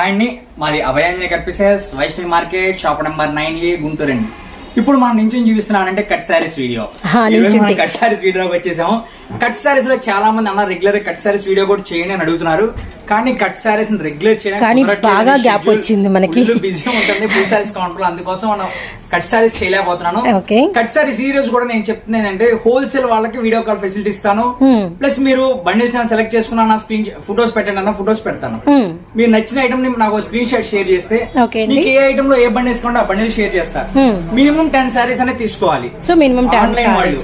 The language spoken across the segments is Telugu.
హాయ్ అండి మాది అభయాన్ని కనిపిస్తే Vaishnavi market shop number nine A Guntur అండి ఇప్పుడు మనం నుంచి చూపిస్తున్నానంటే cut saris video. Cut saris వీడియోకి వచ్చేసాము కట్ సారీస్లో చాలా మంది అన్న రెగ్యులర్ కట్ సారీస్ వీడియో కూడా చేయండి అని అడుగుతున్నారు కానీ కట్ సారీస్ రెగ్యులర్ చేయడానికి. బాగా Schedule వచ్చింది మనకి. busy ఉంటుంది ఫుల్ సారీస్ కౌంటర్ అందుకోసం మనం కట్ సారీస్ చేయలేకపోతున్నాను. కట్ సారీస్ ఈ రోజు కూడా నేను చెప్తుంది ఏంటంటే హోల్సేల్ వాళ్ళకి వీడియో కాల్ ఫెసిలిటీ ఇస్తాను. ప్లస్ మీరు బండిల్స్ సెలెక్ట్ చేసుకున్న నా స్క్రీన్ ఫోటోస్ పెట్టండి అన్న ఫోటోస్ పెడతాను. మీరు నచ్చిన ఐటమ్ని నాకు స్క్రీన్ షాట్ షేర్ చేస్తే. మీకు ఏ ఐటమ్లో ఏ బండి వేసుకోండి ఆ బండిల్ షేర్ చేస్తా Hmm. మినిమం టెన్ సారీస్ అనేది తీసుకోవాలి. సో మినిమం టెన్ ఆన్లైన్ వాళ్ళు.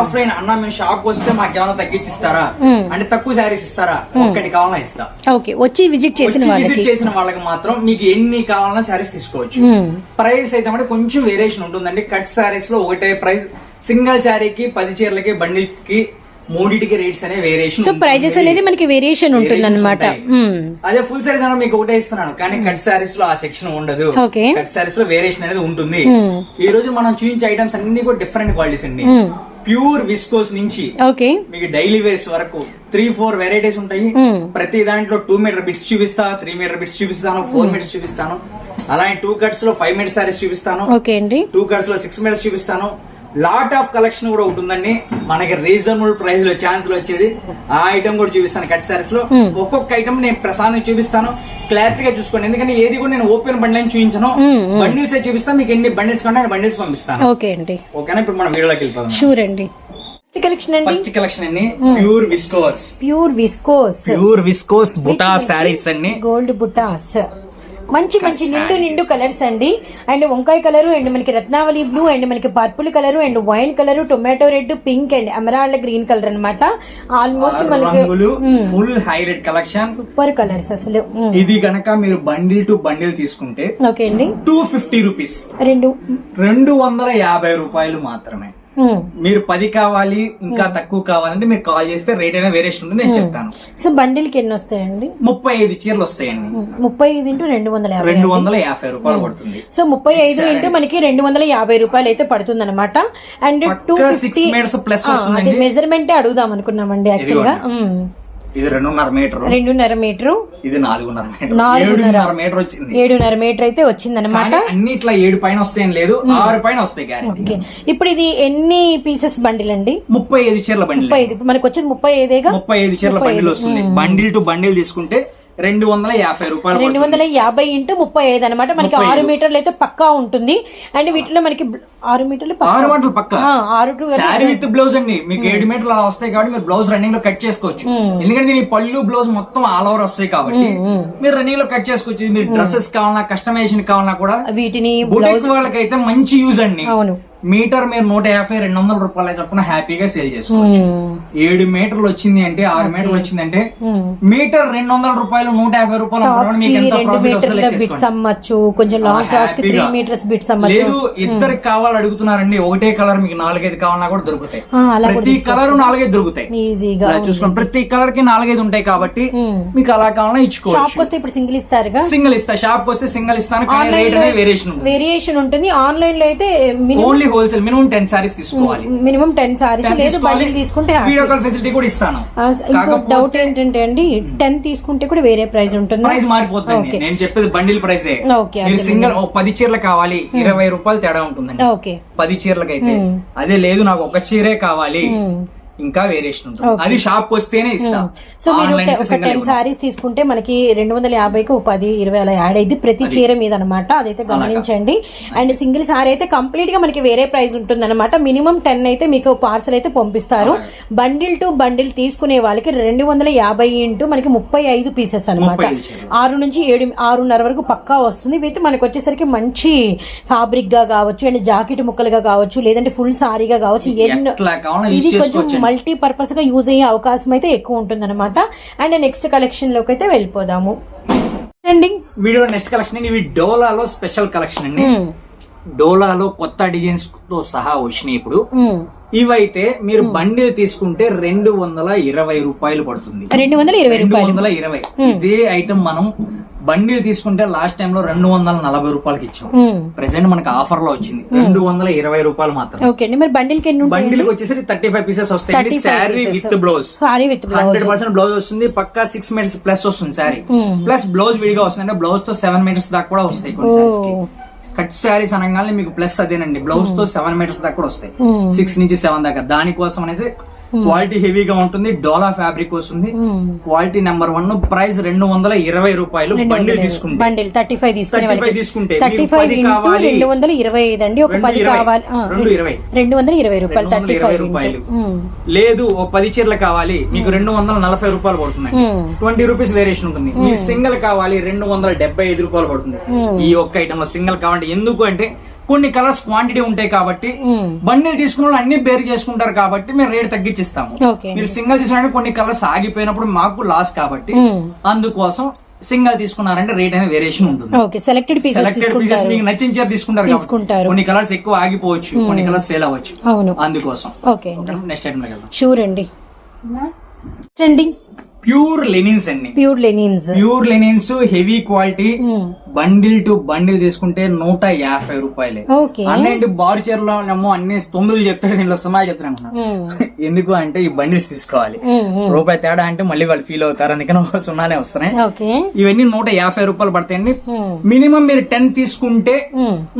ఆఫ్లైన్ అన్న మేము షాప్ వస్తే మాకు ఏమైనా తగ్గించిస్తారా. అంటే తక్కువ సారీస్ ఇస్తారా? ఒక్కటి కావాలన్నా ఇస్తా. ఓకే వచ్చి విజిట్ చేసిన విజిట్ చేసిన వాళ్ళకి మాత్రం మీకు ఎన్ని కావాలన్నా సారీస్ తీసుకోవచ్చు. ప్రైస్ అయితే అంటే కొంచెం వేరియేషన్ ఉంటుందండి. కట్ సారీస్లో ఒకటే ప్రైస్. సింగిల్ శారీకి పది చీరలకి బండిల్స్కి మూడింటికి రేట్స్ అనే వేరియేషన్ సో ప్రైజెస్ అనేది మనకి వేరియేషన్ ఉంటుంది అనమాట అదే ఫుల్ సారీస్ అన్న మీకు ఒకటే ఇస్తున్నాను. కానీ కట్ సారీస్లో ఆ సెక్షన్ ఉండదు. కట్ సారీస్లో వేరియేషన్ అనేది ఉంటుంది. Hmm. ఈ రోజు మనం చూపించే ఐటమ్స్ అన్ని కూడా డిఫరెంట్ క్వాలిటీస్ అండి. Hmm. ప్యూర్ విస్కోస్ నుంచి ఓకే మీకు డైలీ వేర్స్ వరకు త్రీ ఫోర్ వెరైటీస్ ఉంటాయి. Hmm. ప్రతి దాంట్లో టూ మీటర్ బిట్స్ చూపిస్తా త్రీ మీటర్ బిట్స్ చూపిస్తాను ఫోర్ మీటర్స్ చూపిస్తాను. అలాగే టూ కట్స్లో ఫైవ్ మీటర్ సారీస్ చూపిస్తాను. ఓకే అండి. టూ కట్స్లో సిక్స్ మీటర్స్ చూపిస్తాను. లాట్ ఆఫ్ కలెక్షన్ కూడా ఉంటుందండి. మనకి రీజనబుల్ ప్రైస్లో ఛాన్స్లో వచ్చేది. ఆ ఐటమ్ కూడా చూపిస్తాను కట్ సారీస్లో. Hmm. ఒక్కొక్క ఐటమ్ నేను ప్రసాదం చూపిస్తాను. క్లారిటీగా చూసుకోండి. ఎందుకంటే ఏది కూడా నేను ఓపెన్ బండిల్ చూపించను. Hmm, hmm. బండిల్స్ చూపిస్తాను. మీకు ఎన్ని బండిల్స్ కంటే బండిల్స్ పంపిస్తాను. ఓకే అండి. ఓకేనా ఇప్పుడు మనం వీడియోలోకి వెళ్ళిపోదాం. షూర్ అండి. కలెక్షన్ అండి? ఫస్ట్ కలెక్షన్ అండి. Pure viscose pure viscose pure viscose buta saris అండి. గోల్డ్ బుటాస్ మంచి మంచి నిండు నిండు కలర్స్ అండి. అండ్ వంకాయ కలర్ అండ్ మనకి రత్నావళి బ్లూ అండ్ మనకి purple colour and wine colour tomato red pink and emerald green colour అన్నమాట. ఆల్మోస్ట్ మనకి full highlight collection super colours అసలు. ఇది గనక మీరు బండిల్ టు బండిల్ తీసుకుంటే ఓకే అండి. టూ ఫిఫ్టీ రూపీస్ రెండు. రెండు వందల యాభై రూపాయలు మాత్రమే. మీరు పది కావాలి ఇంకా తక్కువ కావాలంటే మీరు కాల్ చేస్తే రేట్ అయినా వేరియేషన్ ఉంది నేను చెప్తాను. సో బండిల్కి ఎన్ని వస్తాయండి? ముప్పై ఐదు చీరలు వస్తాయండి. ముప్పై ఐదు ఇంటూ రెండు వందల యాభై రెండు వందల యాభై రూపాయలు పడుతుంది. సో ముప్పై ఐదు ఇంటూ మనకి రెండు వందల యాభై రూపాయలు అయితే పడుతుంది అనమాట అండ్ టూ ఫిఫ్టీ వస్తుందండి. మెజర్మెంట్ అడుగుదాం అనుకున్నామండి యాక్చువల్గా. ఇది రెండున్నర మీటర్. రెండున్నర మీటరు. ఇది నాలుగున్నర మీటర్. నాలుగున్నర. మీటర్ వచ్చింది. ఏడున్నర మీటర్ అయితే వచ్చిందనమాట కానీ అన్ని ఇట్లా ఏడు పైన వస్తాయని లేదు ఆరు పైన వస్తాయి గ్యారెంటీ ఇప్పుడు ఇది ఎన్ని పీసెస్ బండిల్ అండి ముప్పై ఐదు చీరల బండిల్ ముప్పై ఐదు. మనకి వచ్చేది ముప్పై ఐదేగా? ముప్పై ఐదు చీరల బండిల్ వస్తుంది. బండిల్ టు బండిల్ తీసుకుంటే రెండు వందల యాభై రూపాయలు రెండు. వందల యాభై ఇంటూ ముప్పై ఐదు అనమాట మనకి ఆరు. మీటర్లు అయితే పక్కా ఉంటుంది. అండ్ వీటిలో మనకి ఆరు మీటర్లు. ఆరు మాటలు పక్క? ఆరు శారీ విత్ బ్లౌజ్ అండి. మీకు ఏడు మీటర్లు అలా వస్తాయి కాబట్టి మీరు బ్లౌజ్ రన్నింగ్లో కట్ చేసుకోవచ్చు. ఎందుకంటే దీని పళ్ళు బ్లౌజ్ మొత్తం ఆల్ ఓవర్ వస్తాయి కాబట్టి మీరు రన్నింగ్లో కట్ చేసుకోవచ్చు. మీరు డ్రెస్సెస్ కావాలన్నా కస్టమైజేషన్ కావాలన్నా కూడా వీటిని బుటిక్ వాళ్ళకైతే మంచి యూజ్ అండి. అవును. మీటర్ మీరు నూట యాభై రెండు వందల రూపాయలు చొప్పున హ్యాపీగా సేల్ చేసుకోవచ్చు. మ్మ్. ఏడు మీటర్లు వచ్చింది అంటే ఆరు మీటర్లు వచ్చింది అంటే మ్మ్. మీటర్ రెండు వందల రూపాయలు నూట యాభై రూపాయలు లేదు ఇద్దరికి కావాలి అడుగుతున్నారండి. ఒకటే కలర్ మీకు నాలుగైదు కావాలన్నా కూడా దొరుకుతాయి. ప్రతి కలర్ నాలుగైదు దొరుకుతాయి. చూసుకోండి. ప్రతి కలర్కి నాలుగైదు ఉంటాయి కాబట్టి. మీకు అలా కావాలన్నా ఇచ్చుకోవచ్చు. ఇప్పుడు సింగిల్ ఇస్తారుగా? సింగిల్ ఇస్తా. షాప్ వస్తే సింగిల్ ఇస్తాను కానీ ఆన్లైన్ రేట్ అనేది వేరియేషన్ ఉంటుంది వేరియేషన్ ఉంటుంది. ఆన్లైన్లో అయితే only wholesale minimum ten saris తీసుకోవాలి. మినిమం టెన్ సారీస్ లేదు. బండిల్ తీసుకుంటే. వీడియో కాల్ ఫెసిలిటీ కూడా ఇస్తాను. డౌట్ ఏంటంటే అండి టెన్ తీసుకుంటే కూడా వేరే ప్రైస్ ఉంటుంది? ప్రైస్ మారిపోతుంది నేను చెప్పేది బండిల్ ప్రైసే ఓకే, మీరు. సింగిల్ పది చీరలు కావాలి ఇరవై రూపాయలు తేడా ఉంటుందండి. ఓకే. పది చీరలకైతే. అదే లేదు నాకు ఒక చీరే కావాలి. ఇంకా వేరియేషన్ ఉంటుంది. అది షాప్ వస్తేనే ఇస్తా. సో మీరు టెన్. సారీస్ తీసుకుంటే మనకి రెండు వందల యాభైకి పది ఇరవై అలా యాడ్ అయింది ప్రతి చీర మీద అనమాట అదైతే గమనించండి. అండ్ సింగిల్ సారీ అయితే కంప్లీట్గా మనకి వేరే ప్రైస్ ఉంటుంది అనమాట మినిమం టెన్ అయితే మీకు పార్సల్ అయితే పంపిస్తారు. బండిల్ టు బండిల్ తీసుకునే వాళ్ళకి రెండు వందల యాభై ఇంటూ మనకి ముప్పై ఐదు పీసెస్ అనమాట 35 చీరలు. ఆరు నుంచి ఏడు ఆరున్నర వరకు పక్కా వస్తుంది. విత్ మనకి వచ్చేసరికి మంచి ఫ్యాబ్రిక్గా కావచ్చు అండ్ జాకెట్ ముక్కలుగా కావచ్చు లేదంటే ఫుల్ సారీగా కావచ్చు ఎన్నో ఇది కొంచెం చేసుకోవచ్చు మల్టీ పర్పస్గా యూజ్ అయ్యే అవకాశం అయితే ఎక్కువ ఉంటుంది అనమాట అండ్ నెక్స్ట్ కలెక్షన్లోకి అయితే వెళ్ళిపోదాము వీడియో నెక్స్ట్ కలెక్షన్ ఇవి డోలాలో స్పెషల్ కలెక్షన్ అండి. Hmm. డోలాలో కొత్త డిజైన్స్తో సహా వచ్చినాయి ఇప్పుడు. ఇవైతే మీరు బండిల్ తీసుకుంటే రెండు వందల ఇరవై రూపాయలు పడుతుంది. రెండు వందల ఇరవై వందల ఇరవై. ఇదే ఐటమ్ మనం బండిల్ తీసుకుంటే లాస్ట్ టైం లో రెండు వందల నలభై రూపాయలకి ఇచ్చాం. ప్రెసెంట్ మనకి ఆఫర్లో వచ్చింది రెండు వందల ఇరవై రూపాయలు మాత్రం. మరి బండిల్ వచ్చేసరికి థర్టీ ఫైవ్ పీసెస్ వస్తాయి 35 sari. With blouse. Sari with hundred percent blouse వస్తుంది. పక్కా సిక్స్ మీటర్స్ ప్లస్ వస్తుంది శారీ. ప్లస్ బ్లౌజ్ విడిగా వస్తుంది. అంటే బ్లౌజ్తో సెవెన్ మీటర్స్ దాకా కూడా వస్తాయి కొన్ని కట్ శారీస్ అనగానే మీకు ప్లస్ అదేనండి. బ్లౌజ్తో సెవెన్ మీటర్స్ దాకా కూడా వస్తాయి. సిక్స్ నుంచి సెవెన్ దాకా. దానికోసం అనేసి క్వాలిటీ హెవీగా ఉంటుంది డోలా ఫ్యాబ్రిక్ వస్తుంది. క్వాలిటీ నెంబర్ వన్ ప్రైస్ రెండు వందల ఇరవై రూపాయలు బండిల్ తీసుకుంటే. బండిల్ థర్టీ ఫైవ్ తీసుకునే 35 తీసుకుంటే. Thirty five. రెండు వందల ఇరవై ఐదు అండి. ఒక పది. కావాలి. రెండు వందల ఇరవై. రూపాయలు థర్టీ ఫైవ్ రూపాయలు. లేదు ఓ పది చీరలు కావాలి. మీకు రెండు వందల నలభై రూపాయలు పడుతుందండి. Hmm. ట్వంటీ రూపీస్ వేరియేషన్ ఉంటుంది. మీ సింగిల్ కావాలి రెండు వందల డెబ్బై ఐదు రూపాయలు పడుతుంది. ఈ ఒక్క ఐటమ్లో సింగిల్ కావాలంటే ఎందుకు అంటే కొన్ని కలర్స్ క్వాంటిటీ ఉంటాయి కాబట్టి బండిల్ తీసుకున్న వాళ్ళు అన్ని బేర్ చేసుకుంటారు కాబట్టి మేము రేట్ తగ్గించిస్తాము. మీరు సింగిల్ తీసుకున్న కొన్ని కలర్స్ ఆగిపోయినప్పుడు మాకు లాస్ కాబట్టి అందుకోసం సింగిల్ తీసుకున్నారంటే రేట్ అనేది వేరియేషన్ ఉంటుంది. Okay selected pieces selected pieces మీకు నచ్చిన చీర తీసుకుంటారు. కొన్ని కలర్స్ ఎక్కువ ఆగిపోవచ్చు కొన్ని కలర్స్ సేల్ అవ్వచ్చు. అవును. అందుకోసం. ఓకే అండి. నెక్స్ట్ ఐటమ్ వెళ్దాం. షూర్ అండి. అండి. ప్యూర్ లెనిన్స్ అండి. Pure linens. Pure linens heavy quality. Bundle to bundle తీసుకుంటే నూట యాభై రూపాయలే. ఓకే. అన్నేంటి బారు చీరలో ఏమో అన్ని తొమ్మిది చెప్తారు దీంట్లో సుమారు చెప్తాను ఎందుకు అంటే ఈ బండిల్స్ తీసుకోవాలి. రూపాయి తేడా అంటే మళ్ళీ వాళ్ళు ఫీల్ అవుతారు అందుకని సున్నానే వస్తున్నాయి. ఇవన్నీ నూట యాభై రూపాయలు పడతాయండి మినిమం మీరు టెన్ తీసుకుంటే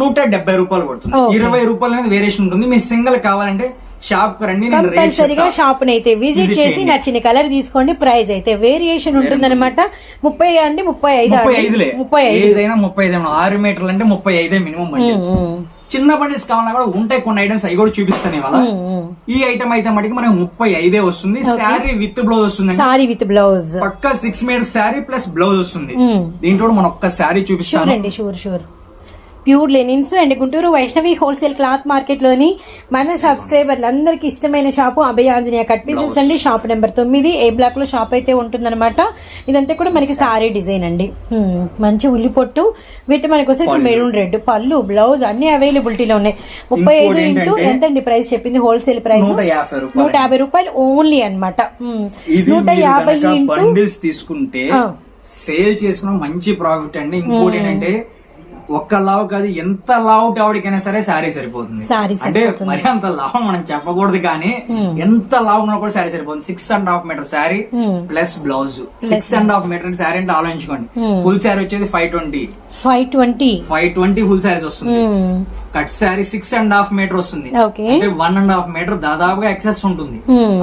నూట డెబ్బై రూపాయలు పడుతుంది. ఇరవై రూపాయలు అనేది వేరియేషన్ ఉంటుంది. మీరు సింగిల్ కావాలంటే షాప్కు రండి కంపల్సరీగా. షాప్ అయితే విజిట్ చేసి. నచ్చిన కలర్ తీసుకోండి ప్రైస్ అయితే. వేరియేషన్ ఉంటుందన్నమాట. ముప్పై అండి ముప్పై ఐదు ముప్పై ఐదు. ఏదైనా ముప్పై ఐదు ఆరు మీటర్లు అంటే ముప్పై ఐదే మినిమం చిన్న బండిల్స్ కావాలన్నా కూడా ఉంటాయి కొన్ని ఐటమ్స్ అవి కూడా చూపిస్తాను ఇవాళ. ఈ ఐటమ్ అయితే మటుకు మనకి ముప్పై ఐదే వస్తుంది. శారీ విత్ బ్లౌజ్ వస్తుంది సారీ విత్ బ్లౌజ్ పక్క six metre sari plus blouse వస్తుంది. దీంట్లో మన ఒక్క శారీ చూపిస్తాను. Sure sure pure linens and Guntur Vaishnavi wholesale cloth మార్కెట్లోని మన సబ్స్క్రైబర్లు అందరికి ఇష్టమైన shop Abhaya Anjaneya cut pieces అండి. షాప్ నెంబర్ తొమ్మిది. ఏ బ్లాక్లో షాప్ అయితే ఉంటుందన్నమాట. ఇదంతా కూడా మనకి సారీ డిజైన్ అండి. మంచి ఉల్లి పొట్టు విత్ మనకి వచ్చేసి మెరూన్ రెడ్ పళ్ళు బ్లౌజ్ అన్ని అవైలబిలిటీలో ఉన్నాయి. ముప్పై ఐదు ఇంటూ ఏంటంటే ఎంతండి ప్రైస్ చెప్పింది? హోల్సేల్ ప్రైస్ నూట యాభై రూపాయలు. ఓన్లీ అనమాట నూట యాభై ఇంటూ తీసుకుంటే. సేల్ చేసుకున్న మంచి ప్రాఫిట్ అండి. ఇంకోటి ఏంటంటే ఒక్క లావు కాదు ఎంత లావు ఆవిడకైనా సరే శారీ సరిపోతుంది. సారీ అంటే మరి అంత లావు మనం చెప్పకూడదు కానీ ఎంత లావు ఉన్నా కూడా శారీ సరిపోతుంది. Six and half metre sari plus blouse. Six and half metre sari అంటే ఆలోచించుకోండి. ఫుల్ శారీ వచ్చేది five twenty five twenty five twenty full saris వస్తుంది. Cut sari six and half metre వస్తుంది. అంటే వన్ అండ్ హాఫ్ మీటర్ దాదాపుగా ఎక్సెస్ ఉంటుంది.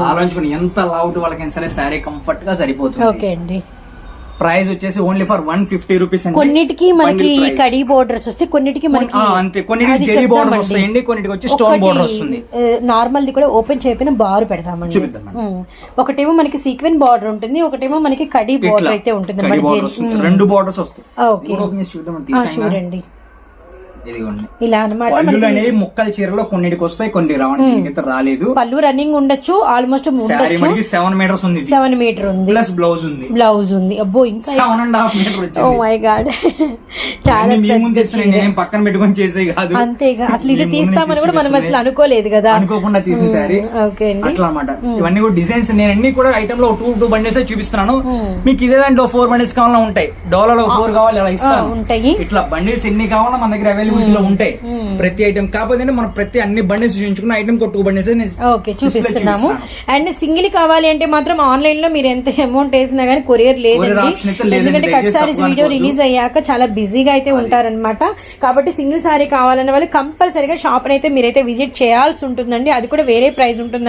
ఆలోచించుకుని ఎంత లావుట్ వాళ్ళకైనా సరే శారీ కంఫర్ట్గా సరిపోతుంది. ఓకే అండి. ప్రైస్ వచ్చేసి only for one fifty rupees కొన్నిటికి మనకి కడీ బోర్డర్స్ వస్తాయి కొన్నిటికి మనకి అంతే. కొన్నిటికి జెరీ బోర్డర్. వస్తాయండి కొన్నిటికి వచ్చి స్టోన్ బోర్డర్ వస్తుంది. నార్మల్ ది కూడా ఓపెన్ చేయకపోయిన బార్ పెడతామండి. ఒకటేమో మనకి సీక్వెన్ బార్డర్ ఉంటుంది ఒకటేమో మనకి కడీ బోర్డర్ అయితే ఉంటుంది. రెండు బోర్డర్స్ వస్తాయి. చూడండి. ఇలా మనకి అనేవి ముక్కల చీరలో కొన్నిటికి వస్తాయి కొన్ని రావడానికి రాలేదు. పళ్ళు రన్నింగ్ ఉండొచ్చు ఆల్మోస్ట్ మనకి సెవెన్ మీటర్స్ ఉంది సెవెన్ మీటర్ ఉంది. ప్లస్ బ్లౌజ్ ఉంది. బ్లౌజ్ ఉంది. అబ్బో ఇంకా seven and half metre oh my god చాలా అన్ని మీ ముందు పెద్ద ఇస్తున్నాను నేనేం పక్కన పెట్టుకొని చేసే కాదు. అంతేగా. అసలు ఇది తీస్తామని కూడా మనం. అసలు అనుకోలేదు కదా. అనుకోకుండా తీసిన శారీ ఓకే అట్లా అనమాట ఇవన్నీ కూడా డిజైన్స్ నేను అన్ని కూడా ఐటమ్లో టూ టూ బండిల్స్ చూపిస్తున్నాను. మీకు ఇదే దాంట్లో ఫోర్ బండిల్స్ కావాలన్నా ఉంటాయి. డోలాలో ఫోర్ కావాలి అలా ఇస్తాను. ఉంటాయి. ఇట్లా బండిల్స్ ఎన్ని కావాలన్నా మన దగ్గర అవైలబిలిటీ లో ఉంటాయి. ప్రతి ఐటమ్ కాకపోతే మనం ప్రతి అన్ని బండిల్స్ చూపించుకున్న ఐటమ్ టూ బండిల్స్ ఓకే చూపిస్తున్నాము. అండ్ సింగిల్ కావాలి అంటే మాత్రం ఆన్లైన్లో మీరు ఎంత అమౌంట్ వేసినా గానీ కొరియర్ లేదండి. ఎందుకంటే కట్ సారీస్ వీడియో. రిలీజ్ అయ్యాక చాలా బిజీగా అయితే ఉంటారన్నమాట. కాబట్టి సింగిల్ సారీ కావాలన్న వాళ్ళు కంపల్సరీగా షాప్ అయితే మీరైతే విజిట్ చేయాల్సి ఉంటుందండి. అది కూడా వేరే ప్రైస్ ఉంటుంది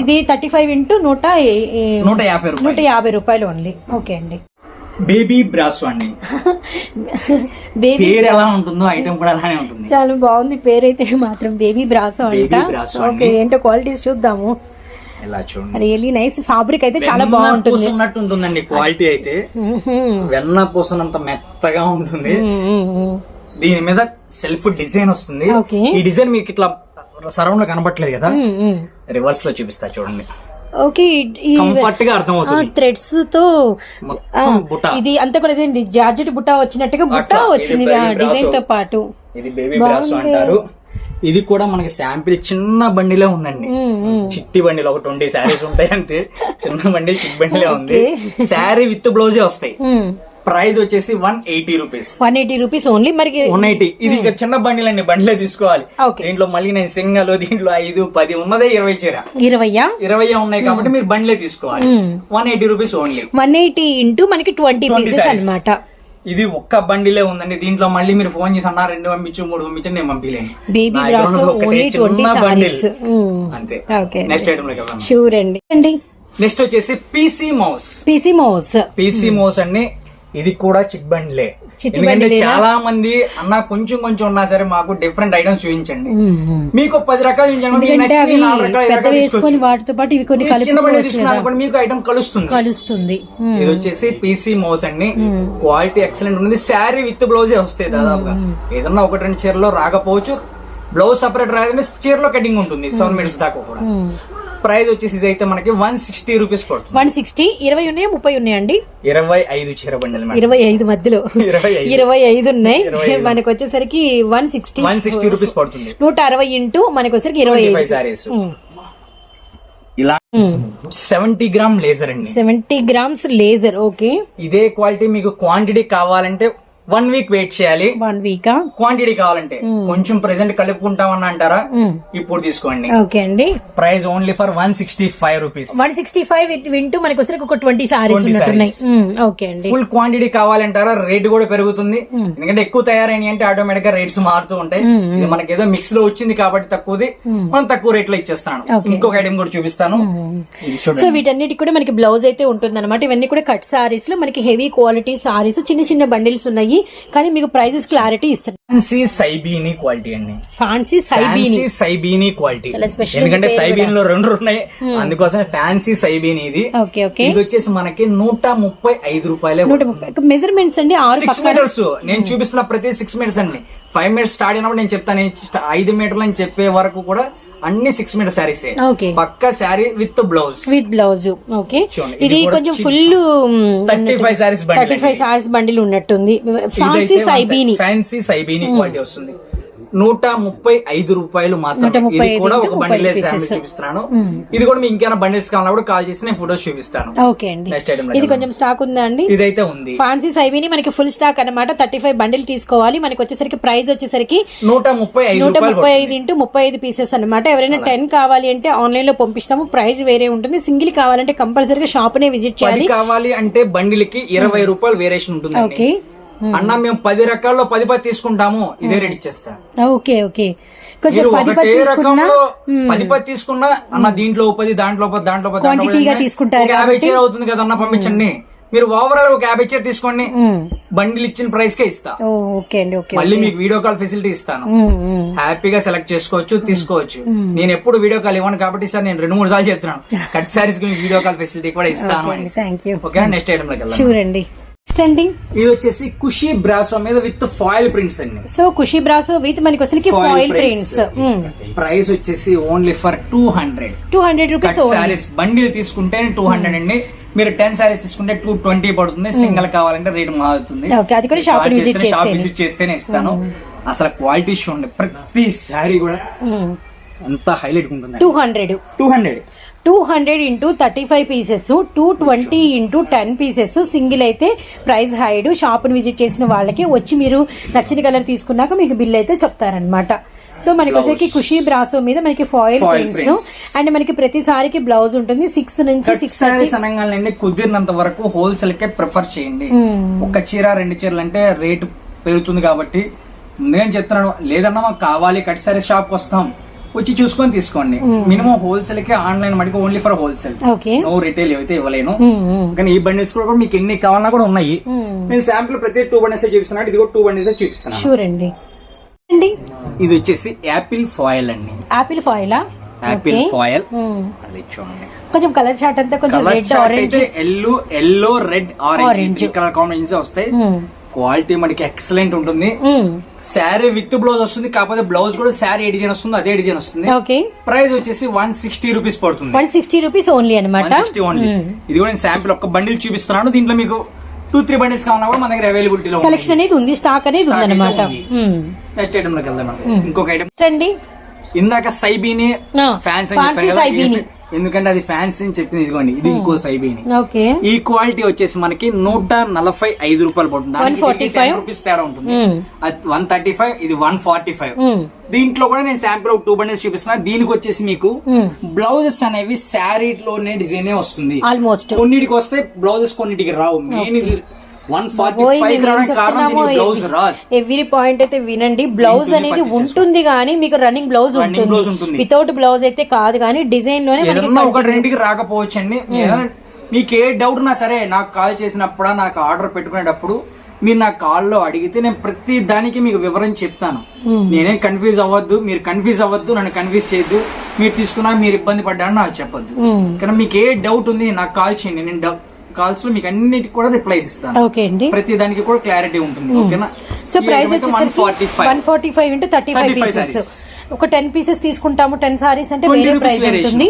ఇది థర్టీ ఫైవ్ ఇంటూ నూట నూట యాభై నూట రూపాయలు యాభై రూపాయలు ఓన్లీ ఓకే అండి. బేబీ బ్రాస్ అండి. బేబీ పేరు ఎలా ఉంటుందో ఐటమ్ కూడా అలానే ఉంటుంది. చాలా బాగుంది. పేరైతే మాత్రం బేబీ బ్రాసో అంట. ఓకే ఏంటో క్వాలిటీస్ చూద్దాము. ఎలా చూడండి. రియలీ నైస్ ఫ్యాబ్రిక్ అయితే చాలా బాగుంటుంది. ఉంటుందండి క్వాలిటీ అయితే. వెన్న పూసనంత మెత్తగా ఉంటుంది. దీని మీద సెల్ఫ్ డిజైన్ వస్తుంది. ఈ డిజైన్ మీకు ఇట్లా సరౌండ్లో కనబట్లేదు కదా. రివర్స్లో చూపిస్తా చూడండి. ఓకే ఈ కంఫర్ట్గా అర్థమవుతుంది. థ్రెడ్స్తో ఇది అంతా కూడా జార్జెట్ బుట్ట వచ్చినట్టుగా బుట్ట వచ్చింది డిజైన్తో. పాటు. ఇది బేబీ బ్రాస్ అంటారు. ఇది కూడా మనకి శాంపిల్ చిన్న బండిలో ఉందండి. చిట్టి బండిలో ఒక ట్వంటీ శారీస్ ఉంటాయి అంతే చిన్న బండి చిట్టి బండిలే ఉంది. శారీ విత్ బ్లౌజే వస్తాయి. ప్రైస్ వచ్చేసి one eighty rupees. One eighty rupees only మరి వన్ ఎయిటీ. ఇది ఇక చిన్న బండిలు అండి బండిలే తీసుకోవాలి. దీంట్లో మళ్ళీ నేను సింగల్ దీంట్లో ఐదు పది ఉన్నదే ఇరవై చీర. ఇరవయ్యా ఇరవై ఉన్నాయి కాబట్టి మీరు బండిలే తీసుకోవాలి. One eighty rupees only. One eighty into మనకి ట్వంటీ 20 పీసెస్ sarees. అన్నమాట. ఇది ఒక్క బండిలే ఉందండి. దీంట్లో మళ్ళీ మీరు ఫోన్ చేసి అన్నా రెండు పంపించు మూడు పంపించు నేను పంపించలేను నెక్స్ట్ ఐటమ్ షూర్ అండి. నెక్స్ట్ వచ్చేసి PC mouse PC mouse PC mouse అండి. ఇది కూడా చిక్ బండ్లే ఎందుకంటే? చాలా మంది అన్న కొంచెం కొంచెం ఉన్నా సరే మాకు డిఫరెంట్ ఐటమ్స్ చూపించండి. మీకు పది రకాలు చూపించండి. వాటితో పాటు ఇవి కొన్ని మీకు ఐటమ్ కలుస్తుంది. కలుస్తుంది. ఇది వచ్చేసి పీసీ మౌస్ అండి. క్వాలిటీ ఎక్సలెంట్ ఉంది శారీ విత్ బ్లౌజే వస్తాయి దాదాపుగా. ఏదన్నా ఒకటి రెండు చీరలో రాకపోవచ్చు. బ్లౌజ్ సపరేట్ రాదని చీరలో కటింగ్ ఉంటుంది. సెవెన్ మినిట్స్ దాకా కూడా. ప్రైస్ వచ్చేసి ఇదైతే మనకి వన్ సిక్స్టీ రూపీస్ పడుతుంది. వన్ సిక్స్టీ ఇరవై ఉన్నాయి ముప్పై ఉన్నాయండి ఇరవై ఐదు చీర బండిల్ మేడం. ఇరవై ఐదు మధ్యలో. ఇరవై ఐదు. ఇరవై ఐదు ఉన్నాయి. మనకు వచ్చేసరికి one sixty. One sixty rupees పడుతుంది. నూట అరవై ఇంటూ మనకు వచ్చేసరికి ఇరవై ఐదు. సారీస్ ఇలా సెవెంటీ గ్రామ్ లేజర్ అండి. Seventy grams laser okay. ఇదే క్వాలిటీ మీకు క్వాంటిటీ కావాలంటే వన్ వీక్ వెయిట్ చేయాలి. వన్ వీకా క్వాంటిటీ కావాలంటే. కొంచెం ప్రెసెంట్ కలుపుకుంటామని అంటారా? ఇప్పుడు తీసుకోండి. ఓకే అండి. Price only for one sixty five rupees one sixty five into మనకు వచ్చేసరికి ఒక ట్వంటీ సారీస్ 20 ఉన్నట్టున్నాయి. Sarees. మ్మ్. ఓకే అండి. ఫుల్ క్వాంటిటీ కావాలంటారా? రేట్ కూడా పెరుగుతుంది. ఎందుకంటే ఎక్కువ తయారైన అంటే ఆటోమేటిక్గా రేట్స్ మారుతూ ఉంటాయి. ఇది మనకి ఏదో మిక్స్లో వచ్చింది కాబట్టి తక్కువది. మనం తక్కువ రేట్లో ఇచ్చేస్తాను. ఇంకొక ఐటమ్ కూడా చూపిస్తాను. సో చూడండి. వీటన్నిటికి కూడా మనకి బ్లౌజ్ అయితే ఉంటుంది అనమాట ఇవన్నీ కూడా కట్ సారీస్లో మనకి హెవీ క్వాలిటీ సారీస్ చిన్న చిన్న బండిల్స్ ఉన్నాయి. కానీ మీకు ప్రైజెస్ క్లారిటీ ఇస్తారు ఫ్యాన్సీ సైబీని క్వాలిటీ అండి. ఫ్యాన్సీ సైబీని సైబీని క్వాలిటీ ఎందుకంటే సైబీన్లో రెండు ఉన్నాయి. అందుకోసం ఫ్యాన్సీ సైబీని ఇది. ఓకే ఓకే ఇది వచ్చేసి మనకి నూట ముప్పై ఐదు రూపాయలే మెజర్మెంట్స్ అండి ఆరు సిక్స్ మీటర్స్ నేను చూపిస్తున్న ప్రతి సిక్స్ మీటర్స్ అండి. ఫైవ్ మినిట్స్ స్టార్ట్ అయినప్పుడు నేను చెప్తాను. ఐదు మీటర్లు అని చెప్పే వరకు కూడా అన్ని సిక్స్ మీటర్ శారీస్ ఓకే పక్క sari with blouse with blouse okay ఇది కొంచెం full 35 sarees bundle thirty five. Saris bundle ఉన్నట్టుంది ఫ్యాన్సీ సైబీని ఫ్యాన్సీ సైబీని క్వాలిటీ వస్తుంది. నూట ముప్పై ఐదు రూపాయలు మాత్రం నూట ముప్పై ఇది కూడా ఒక బండిల్ చూపిస్తున్నాను. ఇది కూడా మీకు ఇంకేమైనా బండిల్స్ కావాలన్నా కూడా కాల్ చేసి నేను ఫోటోస్ చూపిస్తాను. ఓకే అండి. Next item ఇది కొంచెం స్టాక్ ఉందా అండి? ఇదైతే ఉంది. ఫ్యాన్సీ సైబీని మనకి ఫుల్ స్టాక్ అన్నమాట. థర్టీ ఫైవ్ బండిల్ తీసుకోవాలి. మనకి వచ్చేసరికి ప్రైస్ వచ్చేసరికి నూట ముప్పై ఐదు నూట ముప్పై ఐదు. ఇంటూ ముప్పై ఐదు పీసెస్ అన్నమాట. ఎవరైనా టెన్ కావాలి అంటే ఆన్లైన్లో పంపిస్తాము. ప్రైస్ వేరే ఉంటుంది. సింగిల్ కావాలంటే కంపల్సరీగా షాప్ నే విజిట్ చేయాలి. కావాలి అంటే బండిల్కి ఇరవై రూపాయలు వేరియేషన్ ఉంటుంది ఓకే అన్న మేము పది రకాల్లో పది పది తీసుకుంటాము. ఇదే రేట్ ఇచ్చేస్తా ఓకే ఓకే. కొంచెం మీరు పది పది తీసుకున్నా రకంలో పది పది తీసుకున్నా అన్న దీంట్లో పది దాంట్లో పది దాంట్లో పది తీసుకుంటారు యాభై. చీర అవుతుంది కదా అన్న పంపించండి. మీరు ఓవరాల్ ఒక యాభై చీర తీసుకోండి. బండిల్ ఇచ్చిన ప్రైస్ కే ఇస్తా. ఓ, ఓకే అండి ఓకే మళ్ళీ మీకు వీడియో కాల్ ఫెసిలిటీ ఇస్తాను. హ్యాపీగా సెలెక్ట్ చేసుకోవచ్చు తీసుకోవచ్చు. నేను ఎప్పుడు వీడియో కాల్ ఇవ్వను కాబట్టి సార్ నేను రెండు మూడు సార్లు చెప్తున్నాను. Cut saris video call facility కూడా ఇస్తాను ఓకే నెక్స్ట్ ఐటమ్లోకి అండి. స్టాండింగ్ ఇది వచ్చేసి ఖుషి బ్రాసో మీద విత్ ఫాయిల్ ప్రింట్స్ అండి. సో ఖుషి బ్రాసో విత్ మనకి వచ్చరికి ఫాయిల్ ప్రింట్స్ ప్రైస్ వచ్చేసి only for two hundred two hundred rupees saris bundle తీసుకుంటే టూ హండ్రెడ్ అండి. మీరు టెన్ సారీస్ తీసుకుంటే టూ ట్వంటీ పడుతుంది. సింగిల్ కావాలంటే రేట్ మారుతుంది. అది కూడా షాప్. విజిట్ చేస్తేనే ఇస్తాను. అసలు క్వాలిటీ చూడండి ప్రతి శారీ కూడా ఎంత హైలైట్ ఉంటుంది. Two hundred two hundred two hundred into thirty five pieces two twenty into ten pieces single అయితే ప్రైస్ హైడ్ షాప్ని విజిట్ చేసిన వాళ్ళకి వచ్చి మీరు నచ్చిన కలర్ తీసుకున్నాక మీకు బిల్ అయితే చెప్తారనమాట సో మనకి వచ్చేసి ఖుషి బ్రాసో మీద మనకి ఫాయిల్ ప్రింట్స్. అండ్ మనకి ప్రతిసారికి బ్లౌజ్ ఉంటుంది. సిక్స్ నుంచి సిక్స్ సారీస్ అనగానే కుదిరినంత వరకు హోల్సేల్ కే ప్రిఫర్ చేయండి. ఒక చీర రెండు చీరలు అంటే రేటు పెరుగుతుంది కాబట్టి నేను చెప్తున్నాను లేదన్నా మాకు కావాలి కట్ సారీస్ షాప్ వస్తాం. వచ్చి చూసుకొని తీసుకోండి. మినిమం హోల్సేల్కి ఆన్లైన్ మటుకు only for wholesale. No retail అయితే ఇవ్వలేను. కానీ ఈ బండిల్స్ కూడా మీకు ఎన్ని కావాలన్నా కూడా ఉన్నాయి. నేను శాంపుల్ ప్రతి టూ బండిల్స్ చూపిస్తున్నాను. ఇది కూడా టూ బండిల్స్ చూపిస్తున్నాను. అండి. ఇది వచ్చేసి యాపిల్ ఫాయిల్ అండి. యాపిల్ ఫాయిలా? యాపిల్. ఫాయిల్. చూడండి. కొంచెం కలర్ చార్ట్ అంతా కొంచెం రెడ్ ఆరెంజ్ అయితే yellow yellow red orange colour combinations వస్తాయి. క్వాలిటీ మనకి ఎక్సలెంట్ ఉంటుంది. శారీ విత్ బ్లౌజ్ వస్తుంది కాకపోతే బ్లౌజ్ కూడా శారీ ఏ డిజైన్ వస్తుంది అదే డిజైన్ వస్తుంది. ఓకే. ప్రైస్ వచ్చేసి వన్ సిక్స్టీ రూపీస్ పడుతుంది. వన్ సిక్స్టీ రూపీస్ ఓన్లీ అనమాట ఓన్లీ. ఇది కూడా నేను శాంపిల్ ఒక బండిల్ చూపిస్తున్నాను. దీంట్లో మీకు టూ త్రీ బండిల్స్ కావాలన్నా కూడా మన దగ్గర అవైలబిలిటీలో కలెక్షన్ అనేది ఉంది స్టాక్ అనేది ఉంది. అనమాట. నెక్స్ట్ ఐటమ్లోకి వెళ్దాం. ఇంకొక ఐటమ్ అండి. ఇందాక సైబీని ఫ్యాన్స్ fancy సైబీని. ఎందుకంటే అది ఫ్యాన్సీ అని చెప్పింది ఇదిగోండి ఇది ఇంకో సైబీని ఈ క్వాలిటీ వచ్చేసి మనకి నూట నలభై ఐదు రూపాయలు పడుతుంది. దానికి 145? దీనికి 10 రూపీస్ తేడా ఉంటుంది. అది వన్ థర్టీ ఫైవ్ ఇది వన్ ఫార్టీ ఫైవ్. మ్మ్. దీంట్లో కూడా నేను శాంపుల్ ఒక టూ బండిల్స్ చూపిస్తున్నా. దీనికి వచ్చేసి మీకు. బ్లౌజెస్ అనేవి శారీ లోనే డిజైన్ వస్తుంది. ఆల్మోస్ట్ కొన్నిటికి వస్తే బ్లౌజెస్ కొన్నిటికి రావు. మెయిన్ ఎవ్రీ పాయింట్ అయితే వినండి. బ్లౌజ్ అనేది ఉంటుంది కానీ మీకు రన్నింగ్ బ్లౌజ్ ఉంటుంది. వితౌట్ బ్లౌజ్ అయితే కాదు కానీ డిజైన్లోనే ఒక రెండుకి రాకపోవచ్చు అండి మీకు ఏ డౌట్ ఉన్నా సరే నాకు కాల్ చేసినప్పుడు నాకు ఆర్డర్ పెట్టుకునేటప్పుడు మీరు నా కాల్లో అడిగితే నేను ప్రతి దానికి మీకు వివరం చెప్తాను. నేనేం కన్ఫ్యూజ్ అవ్వద్దు. మీరు కన్ఫ్యూజ్ అవ్వద్దు. నన్ను కన్ఫ్యూజ్ చేయొద్దు. మీరు తీసుకున్నా మీరు ఇబ్బంది పడ్డారని నాకు చెప్పొద్దు. మ్మ్. కానీ మీకు ఏ డౌట్ ఉంది నాకు కాల్ చేయండి. నేను కాల్స్లో మీకు అన్నిటికి కూడా రిప్లైస్ ఇస్తాను. ఓకే అండి. ప్రతి దానికి కూడా క్లారిటీ ఉంటుంది ఓకేనా? సో ప్రైస్ వచ్చేసరికి one forty five into thirty five 35 pieces ఒక టెన్ పీసెస్ తీసుకుంటాము టెన్ సారీస్ అంటే 20 వేరే ప్రైస్. ఉంటుంది.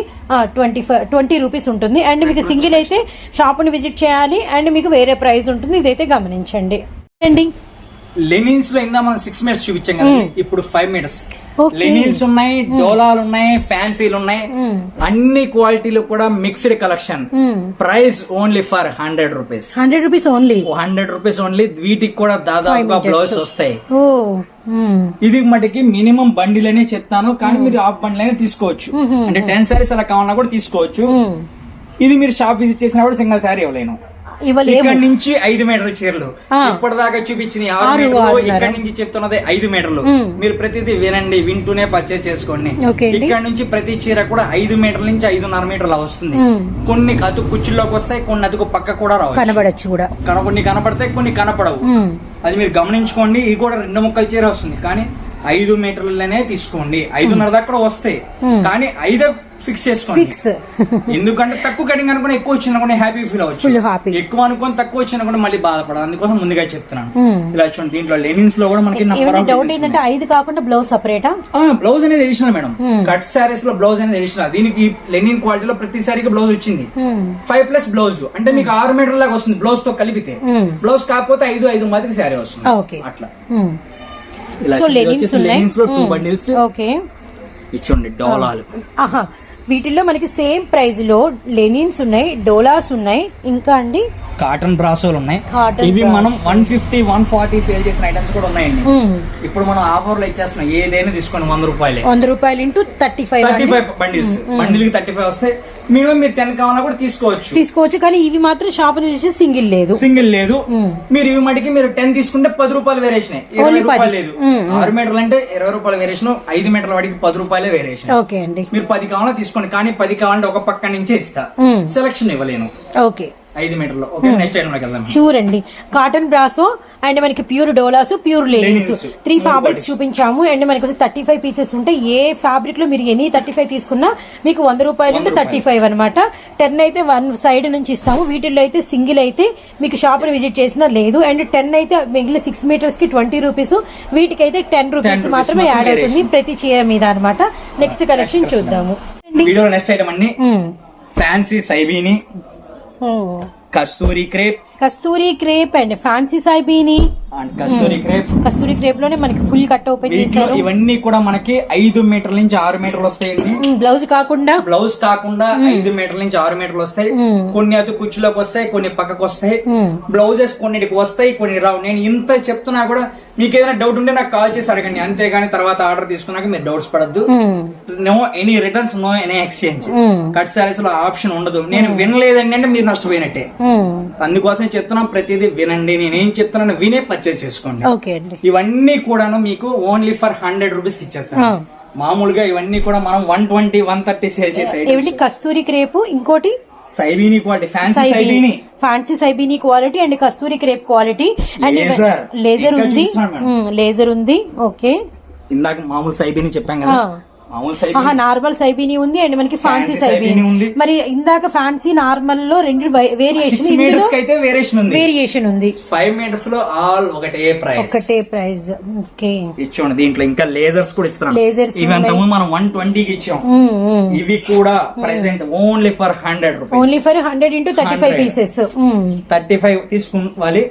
ట్వంటీ ఫైవ్ ట్వంటీ రూపీస్ ఉంటుంది. అండ్ మీకు సింగిల్ అయితే షాప్ని విజిట్ చేయాలి. అండ్ మీకు వేరే ప్రైస్ ఉంటుంది. ఇదైతే గమనించండి. అండి లెనిన్స్లో ఇందా మనం సిక్స్ మీటర్స్ చూపించాం కదా ఇప్పుడు ఫైవ్ మీటర్స్. లెనిన్స్ ఉన్నాయి డోలాలు ఉన్నాయి ఫ్యాన్సీలు ఉన్నాయి. అన్ని క్వాలిటీలు కూడా mixed collection price only for hundred rupees hundred rupees only hundred rupees only వీటికి కూడా దాదాపుగా బ్లౌజ్ వస్తాయి. ఇది మటుకి మినిమం బండిల్ అనే చెప్తాను కానీ మీరు హాఫ్ బండిల్ అయినా తీసుకోవచ్చు అంటే టెన్ సారీస్ అలా కావాలన్నా కూడా తీసుకోవచ్చు. ఇది మీరు షాప్ విజిట్ చేసినా కూడా సింగిల్ సారీ ఇవ్వలేను. ఇక్కడ నుంచి ఐదు మీటర్ల చీరలు. ఇప్పటిదాకా చూపించిన ఆరు. ఇక్కడ నుంచి చెప్తున్నది ఐదు మీటర్లు. మీరు ప్రతిదీ వినండి వింటూనే పర్చేస్ చేసుకోండి. ఇక్కడ నుంచి ప్రతి చీర కూడా ఐదు మీటర్ల నుంచి ఐదున్నర మీటర్ల వస్తుంది. కొన్ని అతుకు కుర్చీలోకి వస్తాయి కొన్ని అతుకు పక్క కూడా రావచ్చు కనబడచ్చు కూడా కన- కొన్ని కనపడతాయి కొన్ని కనపడవు. అది మీరు గమనించుకోండి ఇది కూడా రెండు ముక్కల చీర వస్తుంది కానీ ఐదు మీటర్లనే తీసుకోండి ఐదున్నర దాకా కూడా వస్తాయి. కానీ ఐదే ఫిక్స్ చేసుకోండి. ఫిక్స్ ఎందుకంటే తక్కువ కటింగ్ అనుకుని ఎక్కువ వచ్చిన కూడా హ్యాపీ ఫీల్ అవ్వచ్చు. Happy. ఎక్కువ అనుకుని తక్కువ వచ్చిన కూడా మళ్ళీ బాధపడాలి. అందుకోసం ముందుగా చెప్తున్నాను. మ్మ్. ఇలా చూడండి దీంట్లో లెనిన్స్లో కూడా మనకి డౌట్ ఏంటంటే ఐదు కాకుండా బ్లౌజ్ సపరేటా బ్లౌజ్ అనేది ఎడిషనల్ మేడం. కట్ సారీస్లో బ్లౌజ్ అనేది ఎడిషనల్ దీనికి లెనిన్ క్వాలిటీలో ప్రతి సారీకి బ్లౌజ్ వచ్చింది. ఫైవ్ ప్లస్ బ్లౌజ్ అంటే మీకు ఆరు మీటర్ లాగా వస్తుంది బ్లౌజ్తో కలిపితే. బ్లౌజ్ కాకపోతే ఐదు ఐదు మందికి శారీ వస్తుంది. అట్లా. ఇలా లెనిన్స్లో టూ. బండిల్స్ ఓకే ఇచ్చండి డోలాలు. ఆహా. వీటిల్లో మనకి సేమ్ ప్రైస్లో లెనిన్స్ ఉన్నాయి డోలాస్ ఉన్నాయి ఇంకా అండి? కాటన్ బ్రాసోలు ఉన్నాయి. ఇవి. మనం one fifty one forty sale చేసిన ఐటమ్స్ కూడా ఉన్నాయండి. ఇప్పుడు మనం ఆఫర్లో ఇచ్చేస్తున్నాం ఏదైనా తీసుకోండి వంద రూపాయలే. వంద రూపాయలు into thirty five thirty five bundles. బండిల్కి thirty five వస్తాయి. మినిమం మీరు టెన్ కావాలన్నా కూడా తీసుకోవచ్చు. తీసుకోవచ్చు కానీ ఇవి మాత్రం షాప్ నుంచి సింగిల్ లేదు. సింగిల్ లేదు. మీరు ఇవి మటుకి మీరు టెన్ తీసుకుంటే పది రూపాయలు ఇరవై పది. లేదు. ఆరు మీటర్లు అంటే ఇరవై రూపాయల వేరియేషన్ ఐదు మీటర్ల వాడికి పది రూపాయలే వేరియేషన్ ఓకే అండి. మీరు పది కావాలన్నా తీసుకోండి కానీ పది కావాలంటే ఒక పక్క నుంచే ఇస్తా. సెలక్షన్ ఇవ్వలేను. ఓకే. ఐదు మీటర్లు. ఓకే నెక్స్ట్ ఐటమ్ వెళ్దాం. షూర్ అండి కాటన్ బ్రాసో అండ్ మనకి ప్యూర్ డోలాస్ ప్యూర్ Leniన్స్. Three fabrics. చూపించాము. అండ్ మనకి థర్టీ ఫైవ్ పీసెస్ ఉంటాయి. ఏ ఫ్యాబ్రిక్లో మీరు ఎనీ థర్టీ ఫైవ్ తీసుకున్నా మీకు వంద రూపాయలు అంటే వంద థర్టీ ఫైవ్ అనమాట టెన్ అయితే వన్ సైడ్ నుంచి ఇస్తాము. వీటిల్లో అయితే సింగిల్ అయితే మీకు షాప్ విజిట్ చేసినా లేదు. అండ్ టెన్ అయితే మిగిలిన సిక్స్ మీటర్స్కి ట్వంటీ రూపీస్ వీటికైతే టెన్ రూపీస్ మాత్రమే మాత్రం యాడ్ అవుతుంది. ప్రతి చీర మీద అనమాట నెక్స్ట్ కలెక్షన్ చూద్దాము. వీడియో నెక్స్ట్ ఐటమ్ అండి. Fancy సైబీని. Kasturi crepe Kasturi crepe and. Fancy సాయిబీని and Kasturi crepe. Kasturi క్రేప్లోనే మనకి ఫుల్ కట్ ఓపెన్ చేశారు. ఇవన్నీ కూడా మనకి ఐదు మీటర్ల నుంచి ఆరు మీటర్లు వస్తాయండి. బ్లౌజ్ కాకుండా. బ్లౌజ్ కాకుండా ఐదు మీటర్ల నుంచి ఆరు మీటర్లు వస్తాయి. కొన్ని అతి కుర్చీలోకి వస్తాయి కొన్ని పక్కకు వస్తాయి. బ్లౌజెస్ కొన్నిటికి వస్తాయి కొన్ని రావు. నేను ఇంత చెప్తున్నా కూడా మీకు ఏదైనా డౌట్ ఉంటే నాకు కాల్ చేసి అడగండి. అంతేగాని తర్వాత ఆర్డర్ తీసుకున్నాక మీరు డౌట్స్ పడద్దు. No any returns no any exchange. Cut సారీస్లో option ఉండదు. నేను వినలేదండి అంటే మీరు నష్టపోయినట్టే. మ్మ్. అందుకోసం చెప్తున్నాం ప్రతిదీ వినండి. నేనేం చెప్తున్నాను వినే పర్చేజ్ చేసుకోండి. ఇవన్నీ కూడాను మీకు ఓన్లీ ఫర్ హండ్రెడ్ రూపీస్ ఇచ్చేస్తాను. మామూలుగా ఇవన్నీ కూడా మనం one twenty one thirty sale చేసే కస్తూరి క్రేప్ ఇంకోటి? సైబీని క్వాలిటీ ఫ్యాన్సీ సైబీని. Fancy సైబీని quality and Kasturi crepe quality. And. Laser ఉంది. లేజర్ ఉంది. ఓకే. ఇందాక మామూలు సైబీని చెప్పాం కదా. నార్మల్ సైబీని ఉంది అండ్ మనకి ఫ్యాన్సీ సైబీని ఉంది. మరి ఇందాక ఫ్యాన్సీ నార్మల్లో రెండు వేరియేషన్ అయితే వేరియేషన్ ఉంది. వేరియేషన్ ఉంది. ఫైవ్ మీటర్స్లో ఆల్ ఒకటే ప్రైస్ ఒకటే ప్రైస్ ఓకే ఇచ్చోండి దీంట్లో ఇంకా లేజర్స్ కూడా ఇస్తున్నాం అంతకుముందు మనం వన్ ట్వంటీకి ఇచ్చాం. ఇవి కూడా present only for hundred rupees only for hundred into thirty five 100. Pieces thirty five తీసుకోవాలి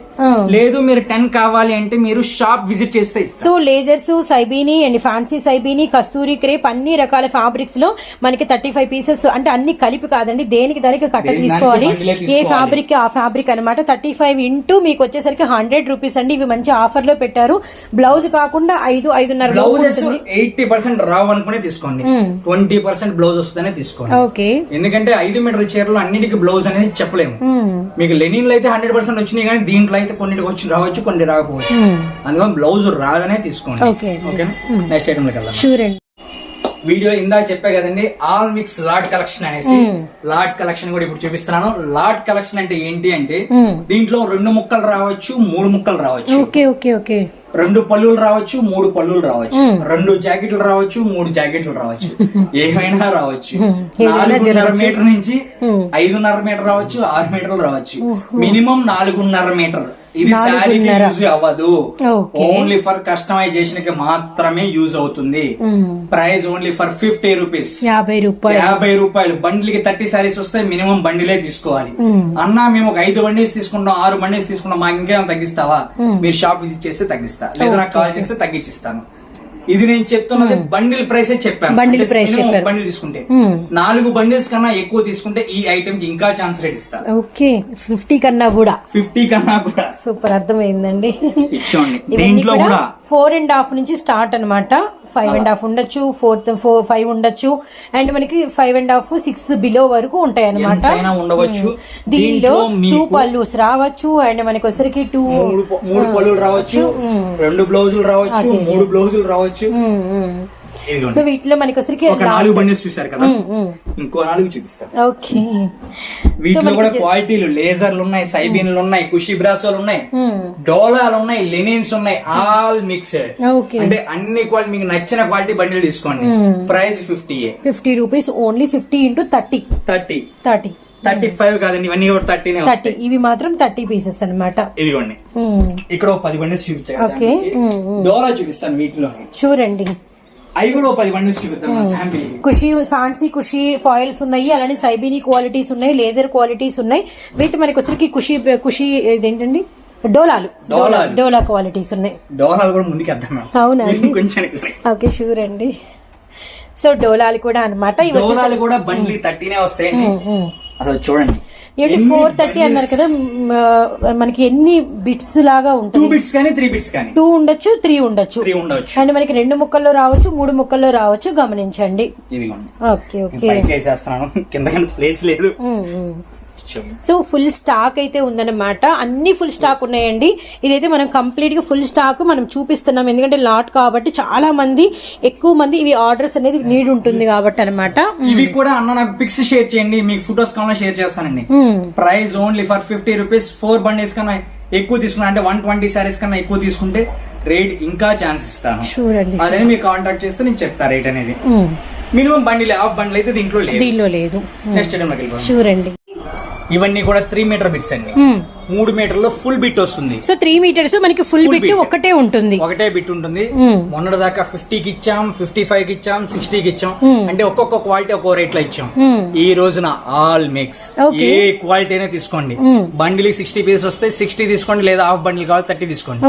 లేదు మీరు టెన్ కావాలి అంటే మీరు షాప్ విజిట్ చేస్తే సో లేజర్స్ సైబీని అండ్ ఫ్యాన్సీ సైబీని కస్తూరి క్రేప్ టైప్ అన్ని రకాల ఫ్యాబ్రిక్స్లో మనకి థర్టీ ఫైవ్ పీసెస్ అంటే అన్ని కలిపి కాదండి దేనికి దానికి కట్ట తీసుకోవాలి ఏ. ఫ్యాబ్రిక్ ఆ ఫ్యాబ్రిక్ అనమాట థర్టీ ఫైవ్ ఇంటూ మీకు వచ్చేసరికి హండ్రెడ్ రూపీస్ అండి. ఇవి మంచి ఆఫర్లో పెట్టారు. బ్లౌజ్ కాకుండా ఐదు ఐదున్నర ఎయిటీ పర్సెంట్ రావు అనుకునే తీసుకోండి. ట్వంటీ పర్సెంట్ బ్లౌజ్ వస్తుందనే తీసుకోండి. ఓకే ఎందుకంటే ఐదు మీటర్ చీరలు అన్నిటికీ బ్లౌజ్ అనేది చెప్పలేము. మీకు లెనిన్లో అయితే హండ్రెడ్ పర్సెంట్ వచ్చినాయి కానీ దీంట్లో అయితే కొన్నిటికి వచ్చి రావచ్చు కొన్ని రాకపోవచ్చు. అందుకని బ్లౌజ్ రాదనే తీసుకోండి. ఓకేనా నెక్స్ట్ ఐటమ్ షూర్ అండి. వీడియో ఇందాక చెప్పా కదండి ఆల్ మిక్స్ లాట్ కలెక్షన్ అనేసి. లాట్ కలెక్షన్ కూడా ఇప్పుడు చూపిస్తున్నాను. లాట్ కలెక్షన్ అంటే ఏంటి అంటే దీంట్లో రెండు ముక్కలు రావచ్చు మూడు ముక్కలు రావచ్చు. Okay okay okay. రెండు పళ్ళులు రావచ్చు మూడు పళ్ళులు రావచ్చు. రెండు జాకెట్లు రావచ్చు మూడు జాకెట్లు రావచ్చు. ఏమైనా రావచ్చు. నాలుగున్నర మీటర్ నుంచి ఐదున్నర మీటర్ రావచ్చు ఆరు మీటర్లు రావచ్చు. మినిమం నాలుగున్నర మీటర్. ఇది శారీకి యూజ్ అవ్వదు. ఓన్లీ ఫర్ కస్టమైజేషన్కి మాత్రమే యూజ్ అవుతుంది. Price only for fifty rupees యాభై రూపాయలు. యాభై రూపాయలు. బండిల్కి థర్టీ సారీస్ వస్తే మినిమం బండిలే తీసుకోవాలి. అన్నా మేము ఒక ఐదు బండిల్స్ తీసుకుంటాం ఆరు బండిల్స్ తీసుకుంటాం మాకు ఇంకేమైనా తగ్గిస్తావా? మీరు షాప్ విజిట్ చేస్తే తగ్గిస్తా లేదా నాకు కాల్ చేస్తే తగ్గించిస్తాను. ఇది నేను చెప్తున్నది బండిల్ ప్రైస్ చెప్పాను. minimum ఒక చెప్పారు. బండిల్ తీసుకుంటే. నాలుగు బండిల్స్ కన్నా ఎక్కువ తీసుకుంటే ఈ ఐటమ్కి ఇంకా ఛాన్స్ రేట్ ఇస్తా ఓకే. ఫిఫ్టీ కన్నా కూడా. ఫిఫ్టీ కన్నా కూడా. సూపర్ అర్థమైందండి. ఇచ్చోండి దీంట్లో కూడా ఫోర్ అండ్ హాఫ్ నుంచి స్టార్ట్ అన్నమాట. ఫైవ్ అండ్ హాఫ్ ఉండొచ్చు ఫోర్త్ ఫోర్ ఫైవ్ ఉండొచ్చు. అండ్ మనకి five and half six below వరకు ఉంటాయి అనమాట ఉండవచ్చు. దీనిలో దీంట్లో టూ పల్లూస్ రావచ్చు అండ్ మనకి వచ్చరికి టూ మూడు ప- మూడు పళ్ళులు రావచ్చు రెండు బ్లౌజులు రావచ్చు మూడు బ్లౌజులు రావచ్చు ఇదిగోండి. సో వీటిలో మనకి వచ్చరికి ఒక నాలుగు బండిల్స్ చూసారు కదా? ఇంకో నాలుగు చూపిస్తారు ఓకే. వీటిలో కూడా క్వాలిటీలు లేజర్లు ఉన్నాయి సైబీన్లు ఉన్నాయి కుషి బ్రాసోలు ఉన్నాయి డోలాలు ఉన్నాయి లెనిన్స్ ఉన్నాయి ఆల్ మిక్స్డ్. ఓకే. అంటే అన్ని క్వాలిటీ మీకు నచ్చిన క్వాలిటీ బండిల్ తీసుకోండి. Price fifty fifty rupees only fifty into thirty. Thirty. Thirty. Thirty five కాదండి ఇవన్నీ కూడా థర్టీ వస్తాయి. ఇవి మాత్రం థర్టీ పీసెస్ అనమాట ఇదిగోండి. ఇక్కడ పది బండిల్స్ చూపిస్తాను వీటిలో అండి అవి కూడా పది బండిల్స్ చూపిస్తాను sample Khushi fancy Khushi foils ఉన్నాయి అలానే సైబీని క్వాలిటీస్ ఉన్నాయి లేజర్ క్వాలిటీస్ ఉన్నాయి. విత్ మనకి వచ్చరికి ఖుషి ఖుషి ఇదేంటండి? డోలాలు. డోలాలు. డోలా క్వాలిటీస్ ఉన్నాయి. డోలాలు కూడా ముందుకు అవునా ఓకే షూర్ అండి సో డోలాలు కూడా అనమాట డోలాలు కూడా బండ్లు థర్టీనే వస్తాయండి. అసలు చూడండి. ఏంటి ఫోర్ థర్టీ అన్నారు కదా మనకి ఎన్ని బిట్స్ లాగా టూ ఉంటుంది బిట్స్ కానీ త్రీ బిట్స్ కానీ. టూ ఉండొచ్చు త్రీ ఉండొచ్చు. త్రీ అండ్ మనకి రెండు ముక్కల్లో రావచ్చు మూడు ముక్కల్లో రావచ్చు గమనించండి. ఇదిగోండి. Okay okay. కింద ప్లేస్ లేదు. సో ఫుల్ స్టాక్ అయితే ఉందన్నమాట. అన్ని ఫుల్ స్టాక్ ఉన్నాయండి. ఇదైతే మనం కంప్లీట్గా ఫుల్ స్టాక్ మనం చూపిస్తున్నాం. ఎందుకంటే లాట్ కాబట్టి చాలా మంది ఎక్కువ మంది ఇవి ఆర్డర్స్ అనేది నీడ్ ఉంటుంది కాబట్టి అనమాట ఇవి కూడా అన్న నాకు పిక్స్ షేర్ చేయండి. మీకు ఫొటోస్ కావాలని షేర్ చేస్తానండి. Price only for fifty rupees four bundles కన్నా ఎక్కువ తీసుకున్నా అంటే వన్ ట్వంటీ సారీస్ కన్నా ఎక్కువ తీసుకుంటే రేట్ ఇంకా ఛాన్స్ ఇస్తాను. షూర్ అండి అదే మీరు కాంటాక్ట్ చేస్తే నేను చెప్తా రేట్ అనేది. మినిమం బండిల్ హాఫ్ బండిల్ అయితే దీంట్లో లేదు. దీనిలో లేదు. నెక్స్ట్ అండి ఇవన్నీ కూడా త్రీ మీటర్ బిట్స్ అండి. Hmm. మూడు మీటర్లో ఫుల్ బిట్ వస్తుంది. సో త్రీ మీటర్స్ మనకి ఫుల్ బిట్. ఒకటే ఉంటుంది. ఒకటే బిట్ ఉంటుంది. మ్మ్. మొన్నటి దాకా ఫిఫ్టీకి ఇచ్చాం ఫిఫ్టీ ఫైవ్కి ఇచ్చాం సిక్స్టీకి ఇచ్చాం. అంటే ఒక్కొక్క క్వాలిటీ ఒక్కో రేట్లో ఇచ్చాం. మ్మ్. ఈ రోజున ఆల్ మిక్స్. ఏ క్వాలిటీ అయినా తీసుకోండి. బండిల్ సిక్స్టీ పీసెస్ వస్తే సిక్స్టీ తీసుకోండి లేదా హాఫ్ బండిల్ కావాలి థర్టీ తీసుకోండి.